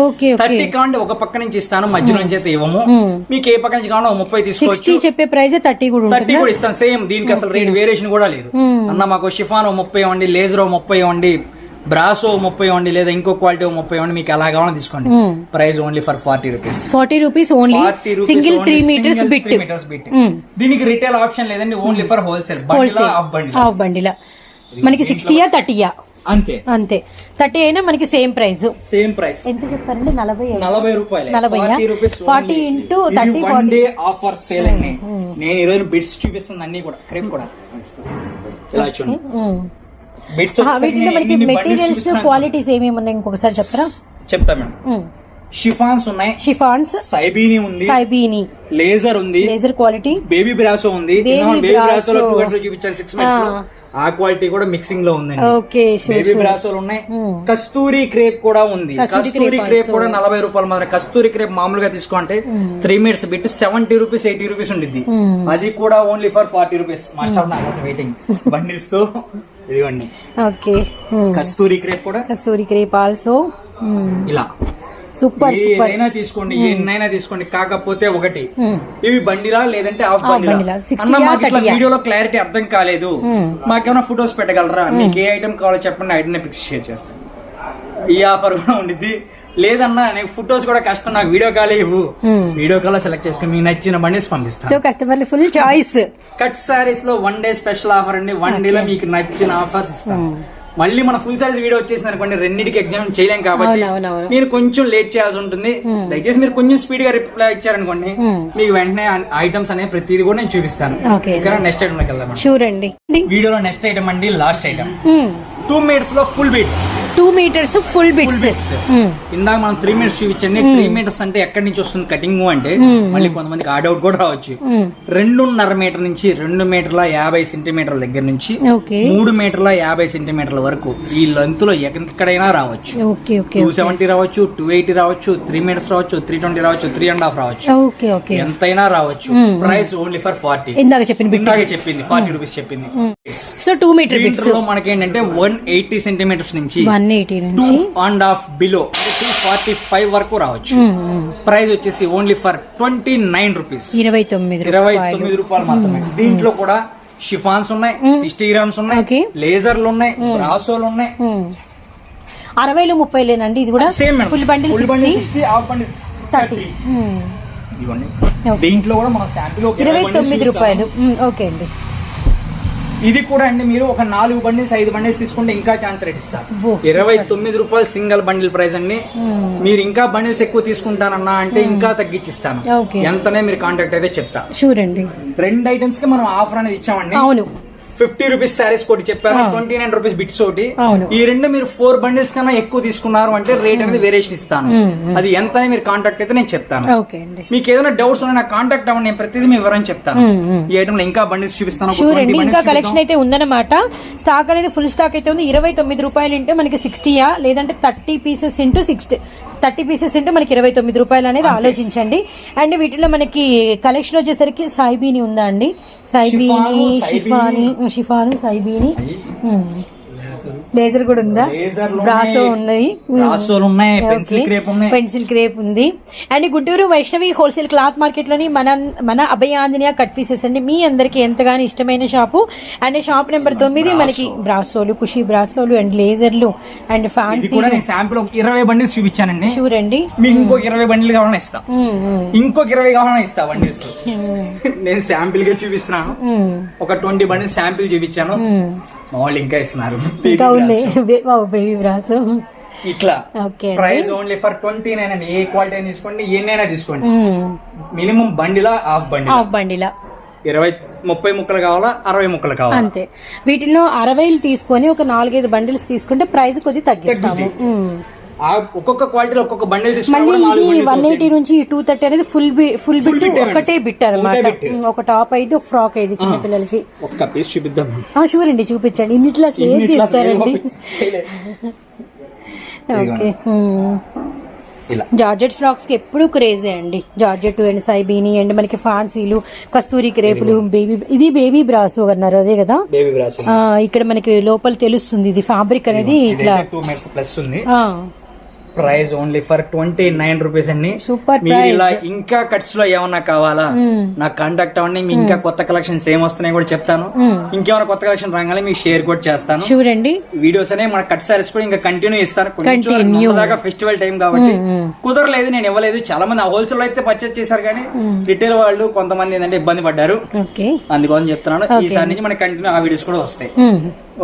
థర్టీ కావాలంటే ఒక పక్క నుంచి ఇస్తాను మధ్య నుంచి అయితే ఇవ్వము. మీకు ఏ పక్క నుంచి కావాలో ముప్పై తీసుకోవచ్చు. చెప్పే ప్రైస్ థర్టీ కూడా థర్టీ కూడా ఇస్తాను సేమ్ దీనికి అసలు రేట్ వేరియేషన్ కూడా లేదు. అన్న మాకు షిఫాన్ ముప్పై ఇవ్వండి లేజర్ ముప్పై ఇవ్వండి బ్రాసో ముప్పై ఇవ్వండి లేదా ఇంకో క్వాలిటీ ముప్పై ఇవ్వండి మీకు ఎలా కావాలో తీసుకోండి. Price only for forty rupees forty rupees only forty single three meters bit meters bit దీనికి రిటైల్ ఆప్షన్ లేదండి only for wholesale half bundle మనకి సిక్స్టీయా థర్టీయా అంతే. అంతే. థర్టీ అయినా మనకి సేమ్ ప్రైస్ సేమ్ ప్రైస్ ఎంత చెప్పారండి? నలభై. నలభై రూపాయలు. నలభయ్యా? Forty rupees 40 into 30, one day offer sale అండి. నేను ఈ రోజు బిట్స్ చూపిస్తుంది అన్ని కూడా క్రేప్ కూడా. ఇలా చూడండి. వీటిలో మనకి మెటీరియల్స్ క్వాలిటీస్ ఏమేమి ఉన్నాయి ఇంకొకసారి చెప్తారా? చెప్తా మేడం. షిఫాన్స్ ఉన్నాయి. షిఫాన్స్ సైబీని ఉంది. సైబీని లేజర్ ఉంది. లేజర్ క్వాలిటీ బేబీ బ్రాసో ఉంది. బేబీ. టూ హండ్రెడ్ చూపించాను సిక్స్ మంత్స్ ఆ. క్వాలిటీ కూడా మిక్సింగ్లో ఉందండి. ఓకే బేబీ బ్రాసోలు ఉన్నాయి. కస్తూరి క్రేప్ కూడా ఉంది. కస్తూరి క్రేప్. కూడా నలభై రూపాయలు మాత్రం కస్తూరి క్రేప్ మామూలుగా తీసుకుంటే three minutes bit seventy rupees eighty rupees ఉండిద్ది. అది కూడా only for forty rupees master నా కోసం వెయిటింగ్ బండిల్స్ తో. ఇదిగోండి. ఓకే. కస్తూరి క్రేప్ కూడా? Kasturi crepe also. ఇలా. Super super. ఏదైనా తీసుకోండి ఎన్నైనా తీసుకోండి కాకపోతే ఒకటి. ఇవి బండిలా లేదంటే హాఫ్ బండిలా. బండిలా. 60 అన్న మాకు ఇట్లా 30 వీడియోలో క్లారిటీ అర్థం కాలేదు. మాకేమైనా ఫొటోస్ పెట్టగలరా? మీకు ఏ ఐటమ్ కావాలో చెప్పండి ఐటమ్ పిక్స్ షేర్ చేస్తాను. ఈ ఆఫర్ కూడా ఉండిద్ది. లేదన్నా నాకు ఫొటోస్ కూడా కష్టం నాకు వీడియో కాల్ ఇవ్వు. వీడియో కాల్ సెలెక్ట్ చేసుకుని మీకు నచ్చిన బండిస్ పంపిస్తాను సో కస్టమర్లు ఫుల్ చాయిస్ కట్ సారీస్లో వన్ డే స్పెషల్ ఆఫర్ అండి. వన్ డే లో మీకు నచ్చిన ఆఫర్స్ ఇస్తాం. మళ్ళీ మన ఫుల్ సారీస్ వీడియో వచ్చేసింది అనుకోండి రెండింటికి ఎగ్జామ్ చేయలేం కాబట్టి. మీరు కొంచెం లేట్ చేయాల్సి ఉంటుంది. దయచేసి మీరు కొంచెం స్పీడ్గా రిప్లై ఇచ్చారనుకోండి మీకు వెంటనే ఐటమ్స్ అనేవి ప్రతిదీ కూడా నేను చూపిస్తాను. ఇక్కడ నెక్స్ట్ ఐటమ్ వెళ్దాం షూర్ అండి. వీడియోలో నెక్స్ట్ ఐటమ్ అండి లాస్ట్ ఐటమ్ టూ మినిట్స్లో full bits two meters full bits ఇందాక మనం త్రీ మినిట్స్ చూపించండి. త్రీ మీటర్స్ అంటే ఎక్కడి నుంచి వస్తుంది కటింగ్ అంటే? మళ్ళీ కొంతమందికి ఆ డౌట్ కూడా రావచ్చు. రెండున్నర మీటర్ నుంచి రెండు మీటర్ల యాభై సెంటీమీటర్ల దగ్గర నుంచి మూడు మీటర్ల యాభై సెంటీమీటర్ల వరకు ఈ లెంత్లో ఎక్కడైనా రావచ్చు. టూ సెవెంటీ రావచ్చు టూ ఎయిటీ రావచ్చు త్రీ మీటర్స్ రావచ్చు త్రీ ట్వంటీ రావచ్చు త్రీ అండ్ హాఫ్ రావచ్చు. ఎంతైనా రావచ్చు. ప్రైస్ ఓన్లీ ఫర్ ఫార్టీ ఇందాక ఇందాకే చెప్పింది ఫార్టీ రూపీస్ చెప్పింది. సో టూ మీటర్ బిట్స్ దీంట్లో మనకేంటంటే వన్ ఎయిటీ సెంటీమీటర్స్ నుంచి వన్ ఎయిటీ నుంచి and half below two forty five వరకు రావచ్చు. ప్రైస్ వచ్చేసి only for twenty nine rupees ఇరవై తొమ్మిది ఇరవై తొమ్మిది రూపాయలు. మాత్రమే. దీంట్లో కూడా షిఫాన్స్ ఉన్నాయి సిక్స్టీ గ్రామ్స్ ఉన్నాయి. లేజర్లు ఉన్నాయి బ్రాసోలు ఉన్నాయి. అరవైలు ముప్పై లేనండి ఇది కూడా సేమ్ ఫుల్ బండిల్ థర్టీ. దీంట్లో కూడా మన శాంపిల్ ఇరవై తొమ్మిది రూపాయలు. ఓకే అండి. ఇది కూడా అండి మీరు ఒక నాలుగు బండిల్స్ ఐదు బండిల్స్ తీసుకుంటే ఇంకా ఛాన్స్ రేట్ ఇస్తారు. ఇరవై తొమ్మిది రూపాయలు సింగిల్ బండిల్ ప్రైస్ అండి. మీరు ఇంకా బండిల్స్ ఎక్కువ తీసుకుంటారన్నా అంటే ఇంకా తగ్గించిస్తాను. ఓకే. ఎంతనే మీరు కాంటాక్ట్ అయితే చెప్తా. షూర్ అండి. రెండు ఐటమ్స్కి మనం ఆఫర్ అనేది ఇచ్చామండి. అవును. ఫిఫ్టీ రూపీస్ శారీస్ ఒకటి చెప్పాను ట్వంటీ నైన్ రూపీస్ బిట్స్ ఒకటి. ఈ రెండు మీరు ఫోర్ బండిల్స్ కన్నా ఎక్కువ తీసుకున్నారు అంటే రేట్ అనేది వేరియేషన్ ఇస్తాను. అది ఎంత మీరు కాంటాక్ట్ అయితే నేను చెప్తాను. మీకు ఏదైనా డౌట్స్ ఉన్నా నాకు కాంటాక్ట్ అవ్వండి నేను ప్రతిదీ మీ వివరం చెప్తాను. ఈ ఐటమ్ ఇంకా బండిల్స్ చూపిస్తాను ఒక షూర్ 20 అండి ఇంకా కలెక్షన్. అయితే ఉందన్నమాట. స్టాక్ అనేది ఫుల్ స్టాక్ అయితే ఉంది ఇరవై తొమ్మిది రూపాయలు ఉంటే మనకి సిక్స్టీయా లేదంటే thirty pieces into sixty thirty pieces into మనకి ఇరవై తొమ్మిది రూపాయలు అనేది ఆలోచించండి. అండ్ వీటిలో మనకి కలెక్షన్ వచ్చేసరికి సాయిబీని ఉందా అండి? సాయిబీని షిఫాను, షిఫాని షిఫాను సాయిబీని లేజర్ కూడా ఉందా? బ్రాసో ఉన్నాయి. పెన్సిల్ క్రేప్ ఉన్నాయి. పెన్సిల్ క్రేప్ ఉంది. And Guntur Vaishnavi wholesale cloth మార్కెట్లోని మన మన అభయ ఆంజనేయ కట్ పీసెస్ అండి. మీ అందరికి ఎంతగానో ఇష్టమైన షాపు. అండ్ షాప్ నెంబర్ తొమ్మిది మనకి బ్రాసోలు ఖుషి బ్రాసోలు అండ్ లేజర్లు అండ్ ఫ్యాన్సీ శాంపుల్ ఇరవై బండిల్స్ చూపించానండి. షూర్ అండి. మీకు ఇంకొక ఇరవై బండిల్ కావాలన్నా ఇస్తా. ఇంకొక ఇరవై కావాలన్నా ఇస్తా బండిల్స్. నేను శాంపిల్గా చూపిస్తున్నాను ఒక ట్వంటీ బండిల్స్ శాంపిల్ చూపించాను. మా వాళ్ళు ఇంకా ఇస్తున్నారు. బేబీ బ్రాసో ఇట్లా. Price only for twenty nine అండి? ఏ క్వాలిటీ అయినా తీసుకోండి ఎన్నైనా తీసుకోండి. మినిమం బండిలా హాఫ్ బండి హాఫ్ బండిలా. ఇరవై ముప్పై ముక్కలు కావాలా అరవై ముక్కలు కావాలా? అంతే. వీటిలో అరవైలు తీసుకొని ఒక నాలుగైదు బండిల్స్ తీసుకుంటే ప్రైస్ కొద్ది తగ్గిస్తాము. ఒక్కొక్క క్వాలిటీలో ఒక్కొక్క బండిల్ మళ్ళీ ఇది bundles వన్. ఎయిటీ నుంచి టూ థర్టీ అనేది ఫుల్ ఫుల్ బిట్ ఒకటే. బిట్ అనమాట. ఒక టాప్ అయితే ఒక ఫ్రాక్ అయితే చిన్న పిల్లలకి. ఒక్క పీస్ చూపిద్దాం. షూర్ అండి చూపించండి. ఇన్నిట్లో ఏం తీస్తారండి. ఓకే జార్జెట్ ఫ్రాక్స్కి ఎప్పుడు క్రేజే అండి. జార్జెట్ అండ్ సైబీని అండ్ మనకి ఫాన్సీలు కస్తూరి క్రేపులు బేబీ ఇది బేబీ బ్రాసు అన్నారు అదే కదా? Baby brass. ఆ, ఇక్కడ మనకి లోపల తెలుస్తుంది ఇది ఫ్యాబ్రిక్ అనేది ఇట్లా. Price only for twenty nine rupees అండి. సూపర్ మీరు ఇలా ఇంకా కట్స్లో ఏమన్నా కావాలా? నాకు కాంటాక్ట్ అవ్వండి మీకు ఇంకా కొత్త కలెక్షన్స్ ఏం వస్తున్నాయి కూడా చెప్తాను. ఇంకేమైనా కొత్త కలెక్షన్ రాగానే మీకు షేర్ కూడా చేస్తాను. అండి వీడియోస్ అనే మన కట్ సారీస్ కూడా ఇంకా కంటిన్యూ ఇస్తాను. కొంచెం దాకా ఫెస్టివల్ టైం కాబట్టి. కుదరలేదు నేను ఇవ్వలేదు. చాలా మంది హోల్సేల్ అయితే పర్చేస్ చేశారు కానీ రిటైల్ వాళ్ళు కొంతమంది ఏంటంటే ఇబ్బంది పడ్డారు. అందుకోసం చెప్తున్నాను. ఈసారి నుంచి మనకి కంటిన్యూ ఆ వీడియోస్ కూడా వస్తాయి.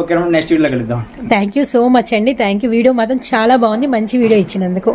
ఓకే నెక్స్ట్ వీడియోలో కలుద్దాం థ్యాంక్ యూ సో మచ్ అండి. థ్యాంక్ యూ వీడియో మాత్రం చాలా బాగుంది. మంచి వీడియో ఇచ్చినందుకు.